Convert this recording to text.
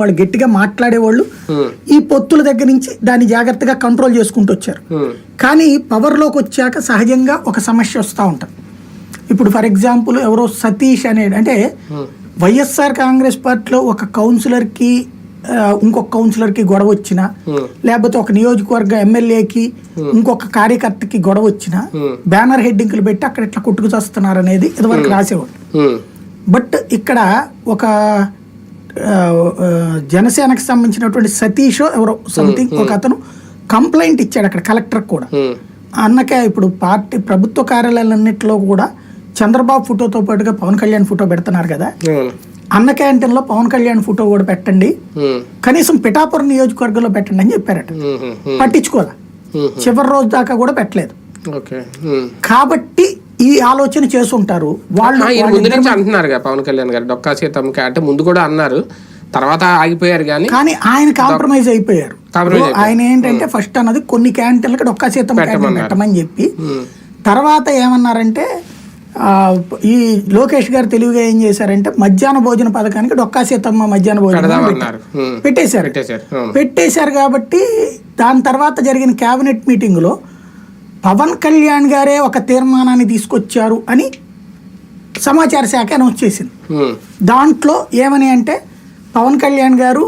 వాళ్ళు గట్టిగా మాట్లాడేవాళ్ళు. ఈ పొత్తుల దగ్గర నుంచి దాన్ని జాగ్రత్తగా కంట్రోల్ చేసుకుంటూ వచ్చారు. కానీ పవర్లోకి వచ్చాక సహజంగా ఒక సమస్య వస్తూ ఉంటుంది. ఇప్పుడు ఫర్ ఎగ్జాంపుల్ ఎవరో సతీష్ అనేది అంటే వైఎస్ఆర్ కాంగ్రెస్ పార్టీలో ఒక కౌన్సిలర్కి ఇంకొక కౌన్సిలర్కి గొడవ వచ్చినా లేకపోతే ఒక నియోజకవర్గ ఎమ్మెల్యేకి ఇంకొక కార్యకర్తకి గొడవ వచ్చినా బ్యానర్ హెడ్డింగ్లు పెట్టి అక్కడ ఇట్లా కొట్టుకు చేస్తున్నారు అనేది ఇదివరకు రాసేవాడు ఉమ్, బట్ ఇక్కడ ఒక జనసేనకు సంబంధించినటువంటి సతీష్ ఎవరో సంథింగ్ ఒక అతను కంప్లైంట్ ఇచ్చాడు అక్కడ కలెక్టర్ కూడా. అన్నకే ఇప్పుడు పార్టీ ప్రభుత్వ కార్యాలయాలన్నింటిలో కూడా చంద్రబాబు ఫోటోతో పాటుగా పవన్ కళ్యాణ్ ఫోటో పెడుతున్నారు కదా. అన్న క్యాంటీన్లో పవన్ కళ్యాణ్ ఫోటో కూడా పెట్టండి. కనీసం పిఠాపురం నియోజకవర్గంలో పెట్టండి అని చెప్పారట. పట్టించుకోలే చివరి రోజు దాకా కూడా పెట్టలేదు. కాబట్టి ఈ ఆలోచన చేసుంటారు వాళ్ళు ముందు నుంచి అంటున్నారు పవన్ కళ్యాణ్ గారు. డొక్కా సీతమ్మకి అంటే ముందు కూడా అన్నారు. తర్వాత ఆగిపోయారు కానీ కానీ ఆయన కాంప్రమైజ్ అయిపోయారు. ఆయన ఏంటంటే ఫస్ట్ అన్నది కొన్ని క్యాంటీన్లకి డొక్కా సీతం క్యాంటీన్ పెట్టమని చెప్పి. తర్వాత ఏమన్నారంటే ఈ లోకేష్ గారు తెలివిగా ఏం చేశారంటే మధ్యాహ్న భోజన పథకానికి డొక్కా సీతమ్మ మధ్యాహ్న భోజనం పెట్టేశారు. పెట్టేశారు. కాబట్టి దాని తర్వాత జరిగిన కేబినెట్ మీటింగ్లో పవన్ కళ్యాణ్ గారే ఒక తీర్మానాన్ని తీసుకొచ్చారు అని సమాచార శాఖ అనౌన్స్ చేసింది. దాంట్లో ఏమని అంటే పవన్ కళ్యాణ్ గారు